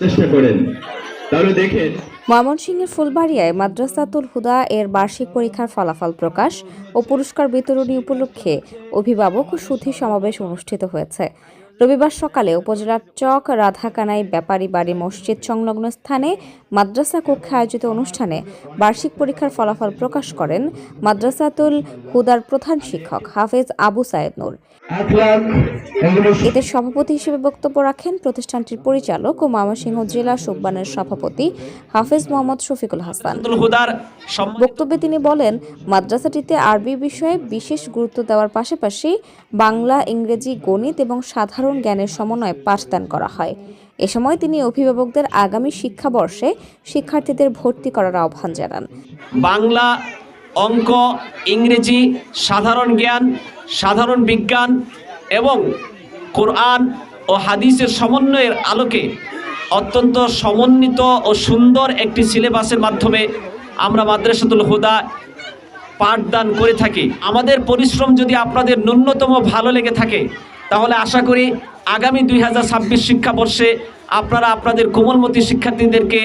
চেষ্টা করেন। তাহলে দেখেন। ময়মনসিংহের ফুলবাড়িয়ায় মাদ্রাসাতুল হুদা এর বার্ষিক পরীক্ষার ফলাফল প্রকাশ ও পুরস্কার বিতরণী উপলক্ষে অভিভাবক ও সুধী সমাবেশ অনুষ্ঠিত হয়েছে। রবিবার সকালে উপজেলার চক রাধাকানাই ব্যাপারী বাড়ি মসজিদ সংলগ্ন স্থানে মাদ্রাসা কক্ষে আয়োজিত অনুষ্ঠানে বার্ষিক পরীক্ষার ফলাফল প্রকাশ করেন মাদ্রাসাতুল হুদার প্রধান শিক্ষক হাফেজ আবু সায়েদ নূর। এতে সভাপতি হিসেবে বক্তব্য রাখেন প্রতিষ্ঠানটির পরিচালক ও ময়মনসিংহ জেলা সুব্বানের সভাপতি হাফেজ মোহাম্মদ শফিকুল হাসান। বক্তব্যে তিনি বলেন মাদ্রাসাটিতে আরবি বিষয়ে বিশেষ গুরুত্ব দেওয়ার পাশাপাশি বাংলা ইংরেজি গণিত এবং সাধারণ জ্ঞানের সমন্বয়ে পাঠদান করা হয়। এ সময় তিনি অভিভাবকদের আগামী শিক্ষাবর্ষে শিক্ষার্থীদের ভর্তি করার আহ্বান জানান। বাংলা, অঙ্ক, ইংরেজি, সাধারণ জ্ঞান, সাধারণ বিজ্ঞান এবং কোরআন ও হাদিসের সমন্বয়ের আলোকে অত্যন্ত সমন্বিত ও সুন্দর একটি সিলেবাসের মাধ্যমে আমরা মাদ্রাসাতুল হুদা পাঠদান করে থাকি। আমাদের পরিশ্রম যদি আপনাদের ন্যূনতম ভালো লেগে থাকে তাহলে আশা করি আগামী দুই হাজার ছাব্বিশ শিক্ষাবর্ষে আপনারা আপনাদের কোমলমতি শিক্ষার্থীদেরকে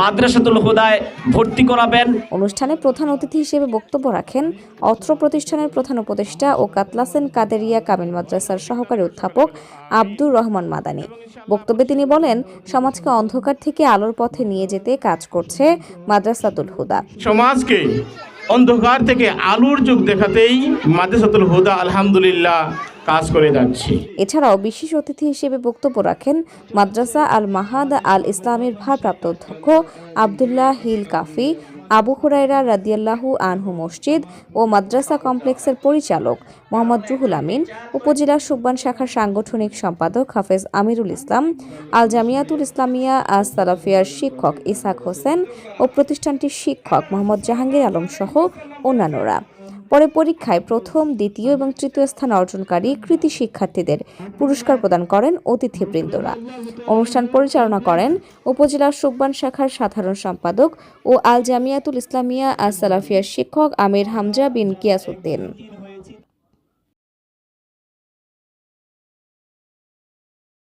মাদ্রাসাতুল হুদায় ভর্তি করাবেন। অনুষ্ঠানে প্রধান অতিথি হিসেবে বক্তব্য রাখেন অত্র প্রতিষ্ঠানের প্রধান উপদেষ্টা ও কাতলাসেন কাদেরিয়া কামিল মাদ্রাসার সহকারী অধ্যাপক আব্দুর রহমান মাদানী। বক্তব্যে তিনি বলেন সমাজকে অন্ধকার থেকে আলোর পথে নিয়ে যেতে কাজ করছে মাদ্রাসাতুল হুদা। সমাজকে অন্ধকার থেকে আলোর যুগ দেখাতেই মাদ্রাসাতুল হুদা আলহামদুলিল্লাহ কাজ করে যাচ্ছে। এছাড়াও বিশেষ অতিথি হিসেবে বক্তব্য রাখেন মাদ্রাসা আল মাহাদ আল ইসলামের ভারপ্রাপ্ত অধ্যক্ষ আবদুল্লাহ হিল কাফি, আবু হুরাইরা রাদিয়াল্লাহু আনহু মসজিদ ও মাদ্রাসা কমপ্লেক্সের পরিচালক মোহাম্মদ রুহুল আমিন, উপজেলা সুব্বান শাখার সাংগঠনিক সম্পাদক হাফেজ আমিরুল ইসলাম, আল জামিয়াতুল ইসলামিয়া আজ সালাফিয়ার শিক্ষক ইসাক হোসেন ও প্রতিষ্ঠানটির শিক্ষক মোহাম্মদ জাহাঙ্গীর আলম সহ অন্যান্যরা। পরে পরীক্ষায় প্রথম, দ্বিতীয় এবং তৃতীয় স্থান অর্জনকারী কৃতি শিক্ষার্থীদের পুরস্কার প্রদান করেন অতিথিবৃন্দরা। অনুষ্ঠান পরিচালনা করেন উপজেলা সুব্বান শাখার সাধারণ সম্পাদক ও আল জামিয়াতুল ইসলামিয়া আসালাফিয়ার সালাফিয়ার শিক্ষক আমির হামজা বিন কিয়াসউদ্দিন।